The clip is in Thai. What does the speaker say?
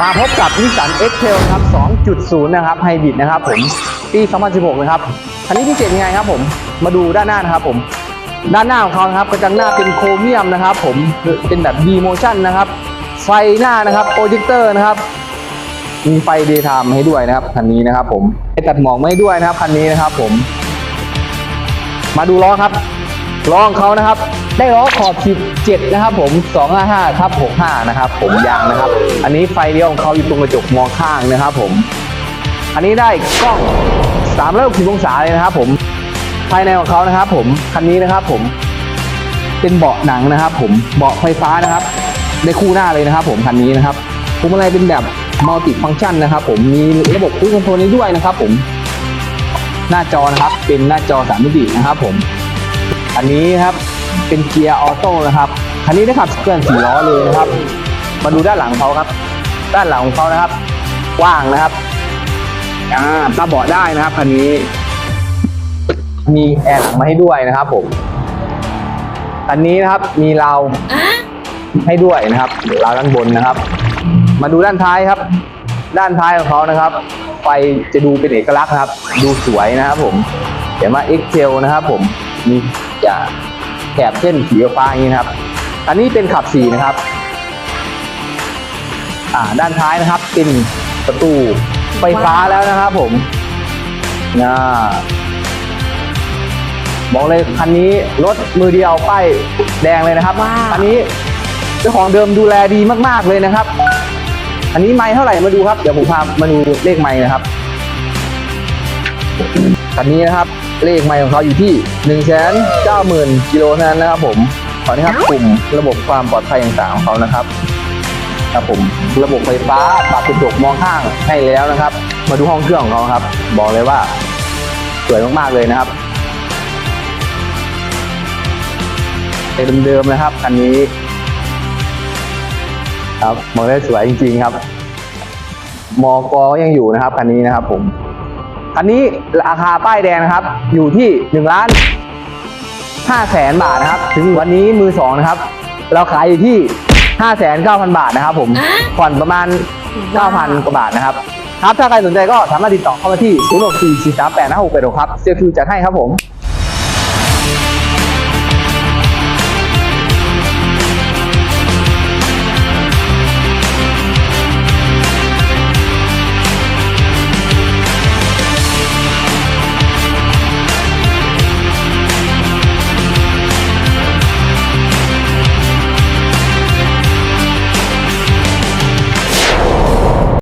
มาพบกับนิสสัน X Trail นะครับ 2.0 นะครับไฮบริดนะครับผม ปี 2016 นะครับ คันนี้พิเศษยังไงครับผม มาดูด้านหน้านะครับผม ด้านหน้าของเขาครับกระจังหน้าเป็นโครเมียมนะครับผม เป็นแบบ D motion นะครับ ไฟหน้านะครับ โปรเจคเตอร์นะครับ มีไฟเดย์ไทม์ให้ด้วยนะครับ คันนี้นะครับผมให้ตัดหมอกไม่ด้วยนะครับ คันนี้นะครับผม มาดูล้อครับ ล้อของเขานะครับ ได้ล้อขอบ17นะครับผม255ทับ65นะครับผมยางนะครับ อันนี้ไฟเลี้ยวของเขาอยู่ตรงกระจกมองข้างนะครับผม อันนี้ได้กล้อง360องศาเลยนะครับ ผมภายในของเขานะครับ ผมคันนี้นะครับ ผม เป็นเบาะหนังนะครับ ผมเบาะไฟฟ้านะครับ ได้คู่หน้าเลยนะครับ ผมคันนี้นะครับพวงมาลัยเป็นแบบมัลติฟัง c t ชันนะครับ ผมมีระบบคุยคอนโทรลนี้ด้วยนะครับ ผมหน้าจอนะครับ เป็นหน้าจอสามมิตินะครับ ผม อันนี้ครับเป็นเกียร์ออโต้นะครับคันนี้ได้ขับเคลื่อนสี่ล้อเลยนะครับ มาดูด้านหลังเขาครับ ด้านหลังของเขานะครับกว้างนะครับอ่าปรับเบาะได้นะครับคันนี้ มีแอร์หลังมาให้ด้วยนะครับ ผมคันนี้นะครับมีราวให้ด้วยนะครับราวด้านบนนะครับ มาดูด้านท้ายครับ ด้านท้ายของเขานะครับไฟจะดูเป็นเอกลักษณ์นะครับ ดูสวยนะครับ ผมเขียนว่า Excel นะครับ ผม มีจะแถบเส้นสีฟ้าอย่างนี้นะครับ อันนี้เป็นขับสีนะครับ อ่าด้านท้ายนะครับเป็นประตูไฟฟ้าแล้วนะครับผมน่าบอกเลยคันนี้รถมือเดียวป้ายแดงเลยนะครับว้าวอันนี้เจ้าของเดิมดูแลดีมาก ๆเลยนะครับ อันนี้ไม้เท่าไหร่มาดูครับ เดี๋ยวผมพามาดูเลขไม้นะครับคันนี้นะครับ เลขไม้ของเขาอยู่ที่1นึ่งแสนเก้าหมื่นกิโลนั้นนะครับผมขอนี้ครับกลุ่มระบบความปลอดภัยต่างๆของเขานะครับครับผมระบบไฟฟ้าปรับกระจกมองข้างให้แล้วนะครับ มาดูห้องเครื่องของเขาครับ บอกเลยว่าสวยมากๆเลยนะครับเป็นเดิมๆนะครับคันนี้ ครับบอกเลยสวยจริง ๆ ครับมอกก็ยังอยู่นะครับคันนี้นะครับผม คันนี้ราคาป้ายแดงนะครับ อยู่ที่หนึ่งล้านห้าแสนบาทนะครับ ถึงวันนี้มือสองนะครับ เราขายอยู่ที่ห้าแสนเก้าพันบาทนะครับ ผม ผ่อนประมาณเก้าพันกว่าบาทนะครับ ครับ ถ้าใครสนใจก็สามารถติดต่อเข้ามาที่ 0 6 4 4 3 8 5 6 8 6ครับ เซียคิวจัดให้ครับผม